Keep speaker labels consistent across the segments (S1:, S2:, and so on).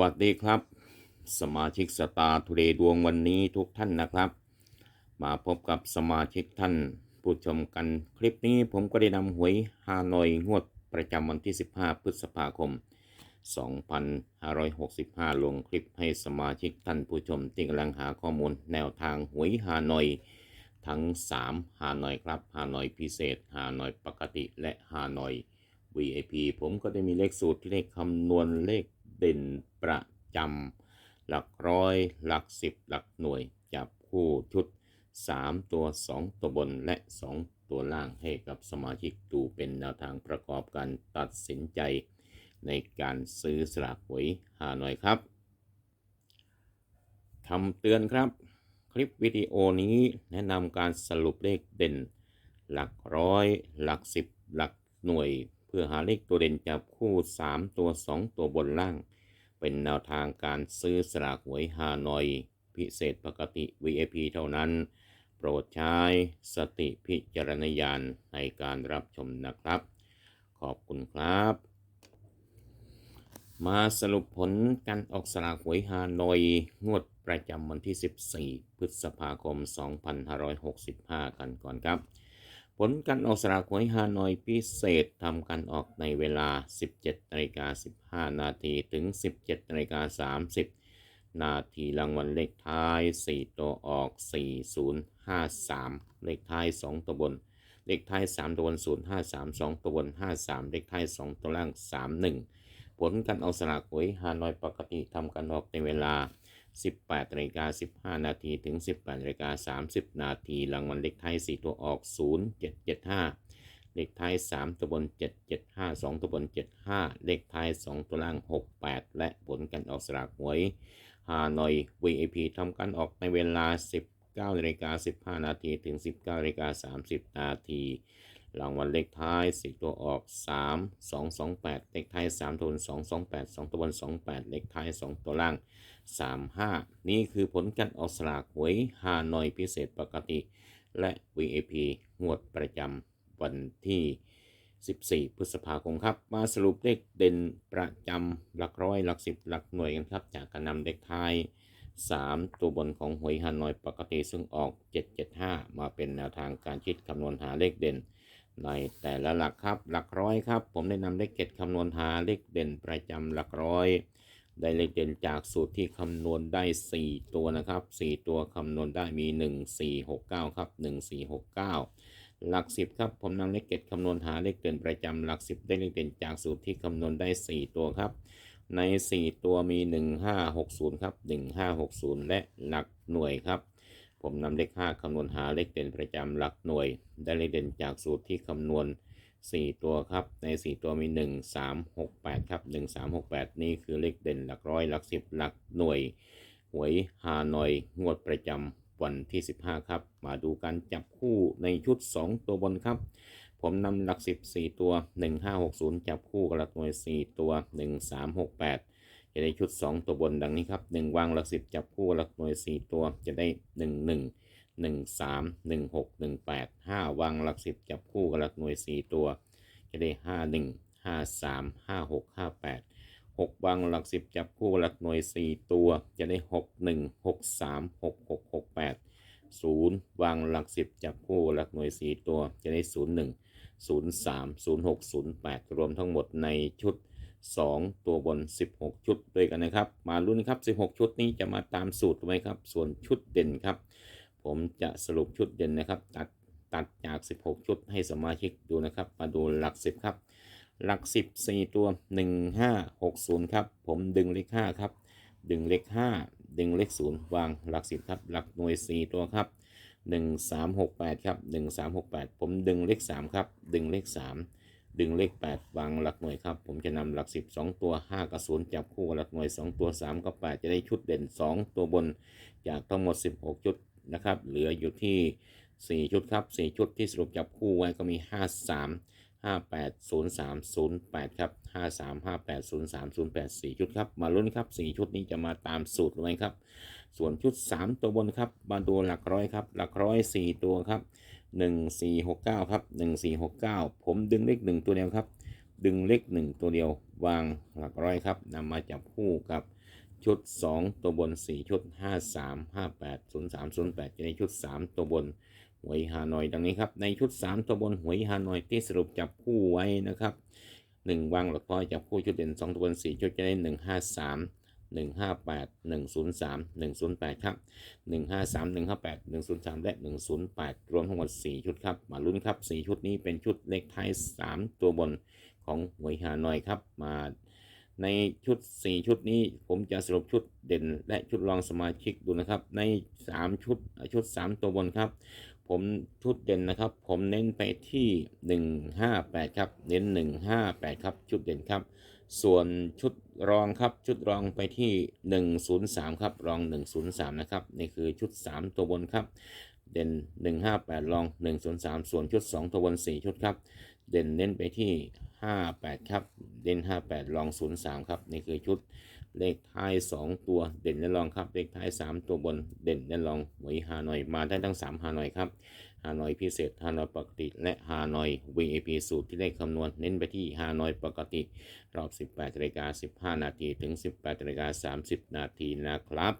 S1: วัสดีครับ สมาชิกสตาร์ทูเดย์ดวงวันนี้ทุกท่านนะครับ มาพบกับสมาชิกท่านผู้ชมกันคลิปนี้ผมก็ได้นำหวยฮานอยงวดประจำวันที่ 15 พฤษภาคม 2565 ลงคลิปให้สมาชิกท่านผู้ชมที่กำลังหาข้อมูลแนวทางหวยฮานอยทั้ง 3 ฮานอยครับ ฮานอยพิเศษ ฮานอยปกติและฮานอย VIP ผมก็ได้มีเลขสูตรที่เลขคำนวณเลข เด่นประจำหลักร้อย หลักสิบหลักหน่วยจับคู่ชุด 3 ตัว 2 ตัวบนและ 2 ตัวล่างให้กับสมาชิกดูเป็นแนวทางประกอบการตัดสินใจ ในการซื้อสลากหวยหาหน่อยครับคำเตือนครับ คลิปวิดีโอนี้แนะนำการสรุปเลขเด่น หลักร้อย หลักสิบหลักหน่วย พื่อหาเลขตัวเด่นจับคู่ 3 ตัว 2 ตัวบนล่าง เป็นแนวทางการซื้อสลากหวยฮานอย พิเศษปกติ VIP เท่านั้น โปรดใช้สติพิจารณญาณในการรับชมนะครับ ขอบคุณครับ มาสรุปผลการออกสลากหวยฮานอย งวดประจำวันที่ 14 พฤษภาคม 2565 กันก่อนครับ ผลการออกสลากหวยฮานอยพิเศษทำการออกในเวลา 17นาฬิกา15 นาทีถึง 17นาฬิกา30 นาทีรางวัลเลขท้าย 4 ตัวออก 4053 เลขท้าย 2 ตัวบน เลขท้าย 3 ตัวบน 053 2 ตัวบน 53 เลขท้าย 2 ตัวล่าง 31 ผลการออกสลากหวยฮานอยปกติทำการออกในเวลา 18นาฬิกา15 นาทีถึง 18นาฬิกา30 นาทีรางวัลเลขท้าย 4 ตัวออก 0775 เลขท้าย 3 ตัวบน 775 2 ตัวบน 75 เลขท้าย 2 ตัวล่าง 68 และผลการออกสลากหวยฮานอย VIP ทำการออกในเวลา 19นาฬิกา15 นาทีถึง 19นาฬิกา30 นาทีรางวัลเลขท้าย4ตัวออก 3 2 2 8 เลขท้าย3ตัวบน2 2 8 2 ตัวบน 28 เลขท้าย 2 ตัวล่าง 35 นี่คือผลการออกสลากหวยฮานอยพิเศษปกติ และ VIP งวดประจำวันที่ 14 พฤษภาคมครับ มาสรุปเลขเด่นประจำหลักร้อยหลักสิบหลักหน่วยกันครับ จากการนำเลขท้าย 3 ตัวบนของหวยฮานอยปกติซึ่งออก 775 มาเป็นแนวทางการคิดคำนวณหาเลขเด่นในแต่ละหลักครับหลักร้อยครับ ผมได้นำเลขเก็ดคำนวณหาเลขเด่นประจำหลักร้อย ได้เลขเด่นจากสูตรที่คำนวณได้ 4 ตัวนะครับ 4 ตัวคำนวณได้มี 1 4 6 9 ครับ 1 4 6 9 หลัก 10 ครับ ผมนำเลขเก็ดคำนวณหาเลขเด่นประจำหลัก 10 ได้เลขเด่นจากสูตรที่คำนวณได้ 4 ตัวครับ ใน 4 ตัวมี 1560 ครับ 1560 และหลักหน่วยครับ ผมนำเลข 5คำนวณหาเลขเด่นประจำหลักหน่วย ได้เลขเด่นจากสูตรที่คำนวณ 4 ตัวครับ ใน 4 ตัวมี 1 3 6 8 ครับ 1 3 6 8 นี่คือเลขเด่นหลักร้อยหลักสิบหลักหน่วย หวยฮานอย งวดประจำวันที่ 15 ครับ มาดูการจับคู่ในชุด 2 ตัวบนครับ ผมนำหลัก 10 4 ตัว 1560 จับคู่กับหลักหน่วย 4 ตัว 1368จะได้ชุด 2 ตัวบนดังนี้ครับ 1 วางหลัก10 จับคู่กับหลักหน่วย 4 ตัวจะได้ 11ห นึ่งสามหนึ่งหกหนึ่งแปดห้าวางหลักสิบจับคู่กับหลักหน่วยสี่ตัว จะได้ห้าหนึ่งห้าสามห้าหกห้าแปดหกวางหลักสิบจับคู่กับหลักหน่วยสี่ตัว จะได้หกหนึ่งหกสามหกหกหกแปดศูนย์วางหลักสิบจับคู่กับหลักหน่วยสี่ตัว จะได้ศูนย์หนึ่งศูนย์สามศูนย์หกศูนย์แปดรวมทั้งหมดในชุด 2 ตัวบน 16 ชุดด้วยกันนะครับ มาลุ้นครับ 16 ชุดนี้จะมาตามสูตรไหมครับ ส่วนชุดเด่นครับ ผมจะสรุปชุดเด่นนะครับ ตัดตัดจาก 16 ชุดให้สมาชิกดูนะครับ มาดูหลัก 10 ครับ หลัก 10 4 ตัว 1560 ครับ ผมดึงเลข5ครับ ดึงเลข5ดึงเลข0วางหลัก 10 ครับ หลักหน่วย 4 ตัวครับ 1368 ครับ 1368 ผมดึงเลข 3 ครับ ดึงเลข 3ดึงเลข 8 วางหลักหน่วยครับ ผมจะนำหลัก 10 2 ตัว 5กับ0จับคู่กับหลักหน่วย 2 ตัว 3 กับ 8 จะได้ชุดเด่น 2 ตัวบน จากทั้งหมด 16 ชุด นะครับ เหลืออยู่ที่ 4 ชุดครับ 4 ชุดที่สรุปจับคู่ไว้ก็มี 53 58 03 08 ครับ 53 58 03 08 4 ชุดครับ มาลุ้นครับ 4 ชุดนี้จะมาตามสูตรไหมครับ ส่วนชุด 3 ตัวบนครับมาดูหลักร้อยครับ หลักร้อย 4 ตัวครับ 1469 ครับ 1469 ผมดึงเลข 1 ตัวเดียวครับ ดึงเลข 1 ตัวเดียว วางหลักร้อยครับนำมาจับคู่กับ ชุด 2 ตัวบน 4 ชุด 5 3 5 8 0 3 0 8จะในชุด 3 ตัวบนหวยฮานอยดังนี้ครับ ในชุด 3 ตัวบนหวยฮานอยที่สรุปจับคู่ไว้นะครับ1วางหลักร้อยจับคู่ชุดเด่น 2 ตัวบน 4 ชุดจะได้ 1 5 3 1 5 8 1 0 3 1 0 8 ครับ 1 5 3 1 5 8 1 0 3 และ 108 รวมทั้งหมด 4 ชุดครับ มาลุ้นครับ 4 ชุดนี้เป็นชุดเลขท้าย 3 ตัวบนของหวยฮานอยครับ มา ในชุด 4 ชุดนี้ผมจะสรุปชุดเด่น และชุดรองสมาชิกดูนะครับ ใน 3 ชุดชุด 3 ตัวบนครับ ผมชุดเด่นนะครับ ผมเน้นไปที่ 158 ครับ เน้น 158 ครับชุดเด่นครับ ส่วนชุดรองครับชุดรองไปที่ 103 ครับรอง 103 นะครับนี่คือชุด 3 ตัวบนครับ เด่น 158รอง 103 ส่วนชุด 2 ตัวบน 4 ชุดครับ เด่นเน้นไปที่ 58 ครับ เด่น 58รอง 03 ครับ นี่คือชุดเลขท้าย 2 ตัวเด่นและรองครับ เลขท้าย 3 ตัวบนเด่นและรองหวยฮานอยมาได้ทั้ง 3 ฮานอยครับฮานอยพิเศษฮานอยปกติ และฮานอย VIP สูตรที่ได้คำนวณเน้นไปที่ฮานอยปกติ รอบ 18นาฬิกา15 นาทีถึง 18นาฬิกา30 นาทีนะครับ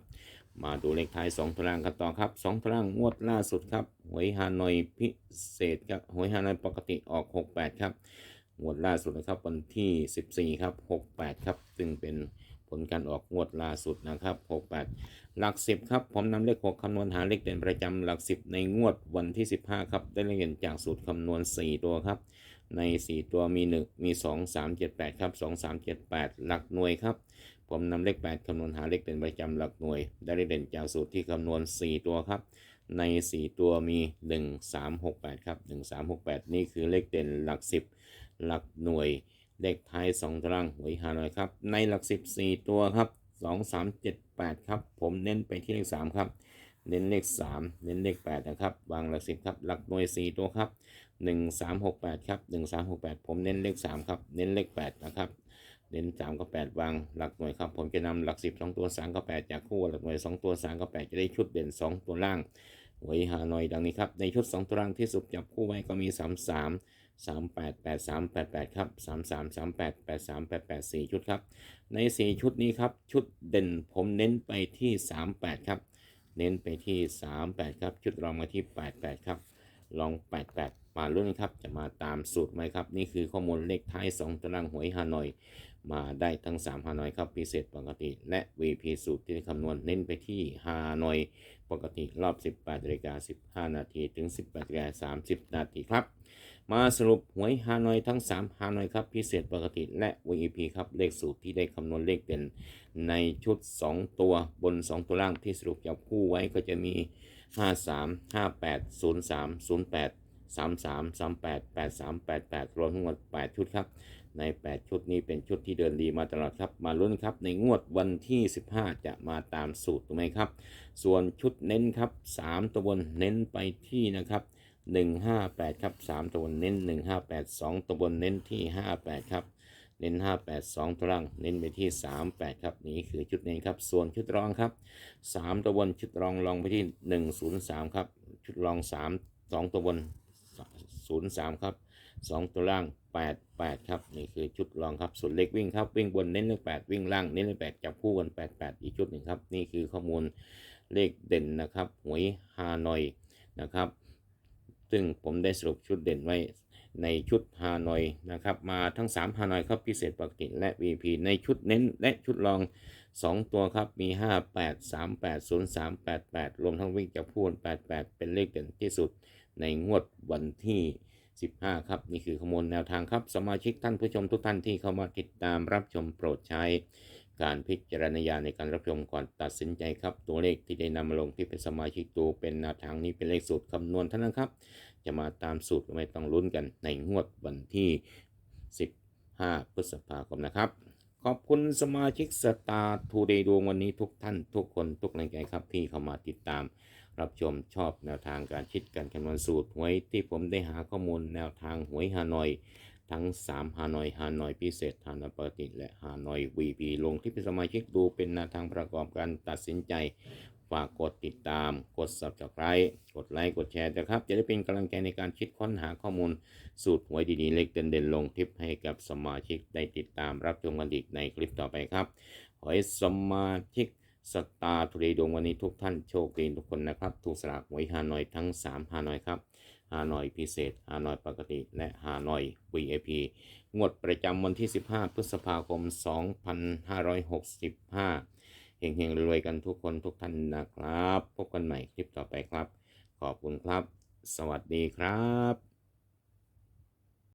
S1: มาดูเลขท้าย2ตารางกันต่อครับ2ตารางงวดล่าสุดครับ หวยฮานอยพิเศษครับ หวยฮานอยปกติออก 68 ครับ งวดล่าสุดนะครับวันที่ 14 ครับ 68 ครับ ซึ่งเป็นผลการออกงวดล่าสุดนะครับ 68 หลัก 10 ครับ ผมนำเลข 6คำนวณหาเลขเด่นประจำหลัก 10 ในงวดวันที่ 15 ครับ ได้เลขเด่นจากสูตรคำนวณ 4 ตัวครับ ใน 4 ตัวมี 1 มี 2 3 7 8 ครับ 2 3 7 8 หลักหน่วยครับ ผมนำเลข 8 คำนวณหาเลขเด่นประจำหลักหน่วย ได้เลขเด่นจากสูตรที่คำนวณ 4 ตัวครับ ใน 4 ตัวมี 1 3 6 8 ครับ 1 3 6 8 นี่คือเลขเด่นหลัก 10 หลักหน่วย เลขท้าย 2ตารางหวยฮาหน่อยครับ ในหลัก10 4ตัวครับ 2 3 7 8 ครับ ผมเน้นไปที่เลข 3 ครับ เน้นเลข 3 เน้นเลข 8 นะครับวางหลัก 10 ครับ หลักหน่วย 4 ตัวครับ 1 3 6 8 ครับ 1 3 6 8 ผมเน้นเลข 3 ครับ เน้นเลข 8 นะครับ เน้น3กับ8วางหลักหน่วยครับ ผมจะนำหลัก10 2ตัว3กับ8จากคู่หลักหน่วย2ตัว3กับ8จะได้ชุดเด่น2ตัวล่างหวยฮานอยดังนี้ครับ ในชุด2ตัวล่างที่สุดจับคู่ไว้ก็มี3 3 3 8 8 3 8 8ครับ3 3 3 8 8 3 8 8 4ชุดครับ ใน4ชุดนี้ครับ ชุดเด่นผมเน้นไปที่38ครับ เน้นไปที่38ครับ ชุดรองมาที่88ครับลอง 88 มาลุ้นครับ จะมาตามสูตรไหมครับ นี่คือข้อมูลเลขท้าย 2ตารางหวยฮานอย มาได้ทั้ง3ฮานอยครับพิเศษปกติ และ VP สูตรที่คำนวณเน้นไปที่ฮานอยปกติรอบ 18นาฬิกา15 นาทีถึง 18นาฬิกา30 นาทีครับ มาสรุปหวยฮานอยทั้ง 3 ฮานอยครับพิเศษปกติและ VP ครับเลขสูตรที่ได้คำนวณเลขเด่นในชุด 2 ตัวบน 2 ตัวล่างที่สรุปจับคู่ไว้ก็จะมี 53 58 03 08 33 38 83 88 รวมทั้งหมด 8 ชุดครับ ใน 8 ชุดนี้เป็นชุดที่เดินดีมาตลอดครับ มาลุ้นครับในงวดวันที่ 15 จะมาตามสูตรถูกไหมครับ ส่วนชุดเน้นครับ 3 ตัวบนเน้นไปที่นะครับ 158 ครับ 3 ตัวบนเน้น 158 2 ตัวบนเน้นที่ 58 ครับ เน้น 58 2 ตัวล่างเน้นไปที่ 38 ครับ นี่คือชุดเน้นครับ ส่วนชุดรองครับ 3 ตัวบนชุดรองลองไปที่ 103 ครับ ชุดรอง 3 2 ตัวบน 03 ครับ 2 ตัวล่าง 88 ครับ นี่คือชุดรองครับส่วนเล็กวิ่งครับ วิ่งบนเน้นเลข8วิ่งล่างเน้นเลข8จับคู่กัน 88 อีกชุดหนึ่งครับ นี่คือข้อมูลเลขเด่นนะครับ หวยฮานอยนะครับ ซึ่งผมได้สรุปชุดเด่นไว้ในชุดฮานอยนะครับ มาทั้ง 3ฮานอยครับพิเศษปกติและ VP ในชุดเน้นและชุดรอง 2 ตัวครับ มี 58 38 03 88 รวมทั้งวิ่งจับพูน88 เป็นเลขเด่นที่สุดในงวดวันที่ 15 ครับ นี่คือข้อมูลแนวทางครับ สมาชิกท่านผู้ชมทุกท่านที่เข้ามาติดตามรับชมโปรดใช้ การพิจารณญาในการรับชมก่อนตัดสินใจครับ ตัวเลขที่ได้นำมาลงที่เป็นสมาชิกตัวเป็นแนวทางนี้เป็นเลขสูตรคำนวณเท่านั้นครับ จะมาตามสูตรไม่ต้องลุ้นกันในงวดวันที่ 15 พฤษภาคมนะครับขอบคุณสมาชิกสตาร์ทูเดย์ดวงวันนี้ทุกท่านทุกคนทุกแรงใจครับที่เข้ามาติดตาม รับชมชอบแนวทางการคิดการคำนวณสูตรหวยที่ผมได้หาข้อมูลแนวทางหวยฮานอย ทั้ง 3 ฮานอยฮานอยพิเศษฮานอยปกติและฮานอย VP ลงที่เป็นสมาชิกดูเป็นแนวทางประกอบการตัดสินใจ ฝากกดติดตาม กด subscribe กดไลค์กดแชร์นะครับ จะได้เป็นกำลังใจในการคิดค้นหาข้อมูลสูตรหวยดีๆเล็กเด่นๆลงทิปให้กับสมาชิกได้ติดตามรับชมกันอีกในคลิปต่อไปครับ ขอให้สมาชิก สตาร์ทุเรดวงวันนี้ทุกท่านโชคดีทุกคนนะครับ ถูกสลากหวยฮานอยทั้ง 3 ฮานอยครับ ฮานอยพิเศษ ฮานอยปกติ และฮานอย VIP งวดประจำวันที่ 15 พฤษภาคม 2565 เฮงๆรวยๆกันทุกคนทุกท่านนะครับ พบกันใหม่คลิปต่อไปครับ ขอบคุณครับ สวัสดีครับ